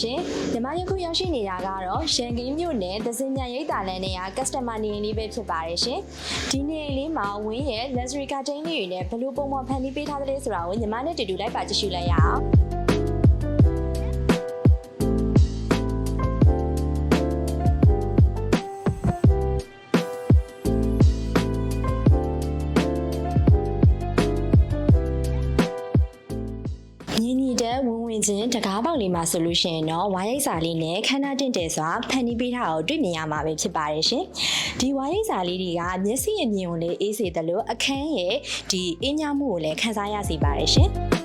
ရှင်ညီမယခုရောက်ရှိနေတာကတော့ရှန်ကင်းမြို့နယ်သစင်မြန်ရိပ်သာလန်နေရာ customer နေအိမ်လေးပဲဖြစ်ပါတယ်ရှင်ဒီနေအိမ်လေးမှာဝင်းရဲ့ luxury curtain လေးတွေနဲ့ဘယ်လိုပုံမှန်ဖန်တီးပေးထားသလဲဆိုတာကိုညီမနဲ့တူတူလိုက်ပါကြည့်ရှုလိုက်ရအောင် ဝင်းဝင်းချင်းတကားပေါက်လေးမှာဆိုလို့ရှိရင်တော့ဝါရိတ်စာလေးနဲ့ခန္ဓာတင့်တယ်စွာဖန်တီးပေးထားကိုတွေ့မြင်ရမှာပဲဖြစ်ပါတယ်ရှင်။ဒီဝါရိတ်စာလေးတွေကမျက်စိအမြင်ကိုလည်းအေးစေတယ်လို့အခန်းရဲ့ဒီအင်းညမှုကိုလည်းခန်းစားရစေပါတယ်ရှင်။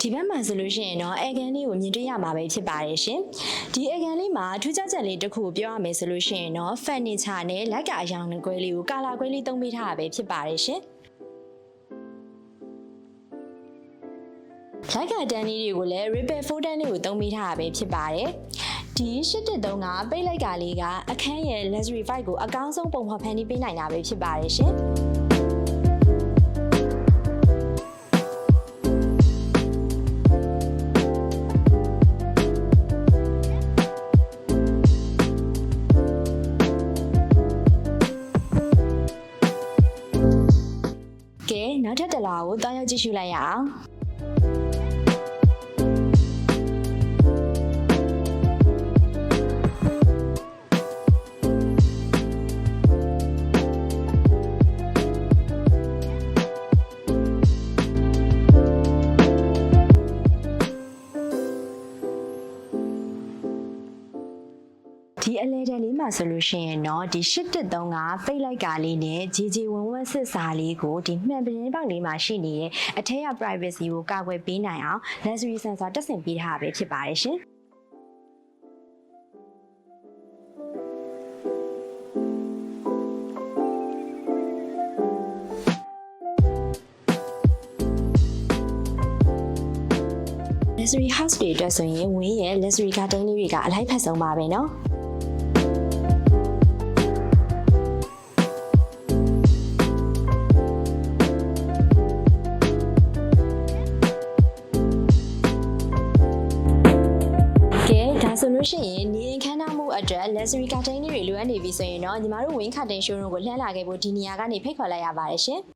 ဒီဘက်မှာဆိုလို့ရှိရင်တော့အေကန်လေးကိုမြင်တွေ့ရမှာပဲဖြစ်ပါတယ်ရှင်။ဒီအေကန်လေးမှာထူးခြားချက်လေးတစ်ခုကိုပြောရမယ်ဆိုလို့ရှိရင်တော့ furniture နဲ့လက်ကအယောင်ကွဲလေးကိုကာလာကွဲလေးသုံးပေးထားတာပဲဖြစ်ပါတယ်ရှင်။လိုက်ကတန်းလေးတွေကိုလည်း repair folder လေးကိုသုံးပေးထားတာပဲဖြစ်ပါတယ်။ဒီ813ကပိတ်လိုက်ကလေးကအခန်းရဲ့ luxury vibe ကိုအကောင်းဆုံးပုံဖော်ဖန်တီးပေးနိုင်တာပဲဖြစ်ပါတယ်ရှင်။ ကဲနောက်ထပ်တစ်လာကိုတောင်းရောက်ကြည့်ရှုလိုက်ရအောင် ဒီအလဲတဲ့လေးမှာဆိုလို့ရှိရင်တော့ဒီ813ကပိတ်လိုက်ကာလေးနဲ့ဂျီဂျီဝဝစစ်စာလေးကိုဒီမှန်ပင်းပေါက်လေးမှာရှိနေတဲ့အထက်က privacy ကိုကာကွယ်ပေးနိုင်အောင် luxury sensor တက်ဆင်ပေးထားတာပဲဖြစ်ပါတယ်ရှင် luxury house တွေအတွက်ဆိုရင်ဝင်းရဲ့ luxury garden လေးတွေကအလိုက်ဖက်ဆုံးပါပဲเนาะ လို့ရှိရင်နေအိမ်ခန်းနာမှုအတွက် luxury garden လေးတွေလိုအပ်နေပြီဆိုရင်တော့ညီမတို့ဝင်း curtain showroom ကိုလှမ်းလာခဲ့ဖို့ဒီနေရာကနေဖိတ်ခေါ်လိုက်ရပါတယ်ရှင်။